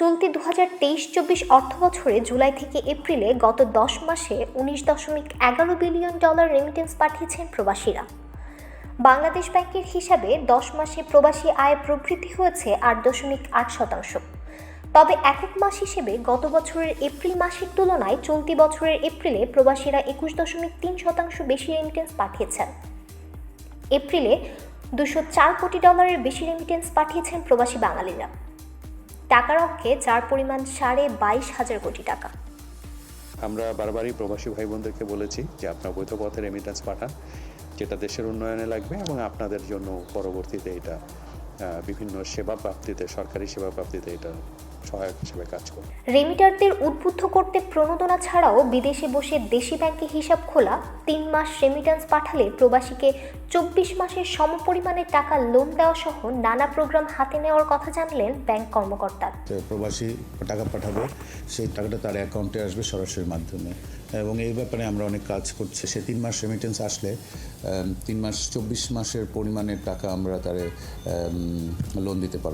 চলতি দু হাজার তেইশ চব্বিশ অর্থ বছরে জুলাই থেকে এপ্রিলে গত দশ মাসে উনিশ দশমিক এগারো বিলিয়ন ডলার রেমিটেন্স পাঠিয়েছেন প্রবাসীরা। বাংলাদেশ ব্যাংকের হিসাবে দশ মাসে প্রবাসী আয় প্রবৃদ্ধি হয়েছে আট দশমিক আট শতাংশ। তবে একক মাস হিসেবে গত বছরের এপ্রিল মাসের তুলনায় চলতি বছরের এপ্রিলে প্রবাসীরা একুশ দশমিক তিন শতাংশ বেশি রেমিটেন্স পাঠিয়েছেন। এপ্রিলে দুশো চার কোটি ডলারের বেশি রেমিটেন্স পাঠিয়েছেন প্রবাসী বাঙালিরা। টাকার অঙ্কে যার পরিমাণ সাড়ে বাইশ হাজার কোটি টাকা। আমরা বারবারই প্রবাসী ভাই বোনদেরকে বলেছি যে আপনার বৈধ পথে রেমিটেন্স পাঠান, যেটা দেশের উন্নয়নে লাগবে এবং আপনাদের জন্য পরবর্তীতে এটা বিভিন্ন সেবা প্রাপ্তিতে, সরকারি সেবা প্রাপ্তিতে এটা সহায়ক হিসেবে কাজ করবে রেমিটারদের উদ্বুদ্ধ করতে প্রণোদনা ছাড়াও বিদেশে বসে দেশি ব্যাংকে হিসাব খোলা তিন মাস রেমিটেন্স পাঠালে প্রবাসীকে চব্বিশ মাসের সমপরিমাণের টাকা লোন দেওয়া সহ নানা প্রোগ্রাম হাতে নেওয়ার কথা জানলেন ব্যাংক কর্মকর্তা। প্রবাসী টাকা পাঠাবে সেই টাকাটা তার অ্যাকাউন্টে আসবে সরাসরি মাধ্যমে। এবং এই ব্যাপারে আমরা অনেক কাজ করছি। সে তিন মাস রেমিটেন্স আসলে তিন মাস চব্বিশ মাসের পরিমাণের টাকা আমরা তারে লোন দিতে পারব।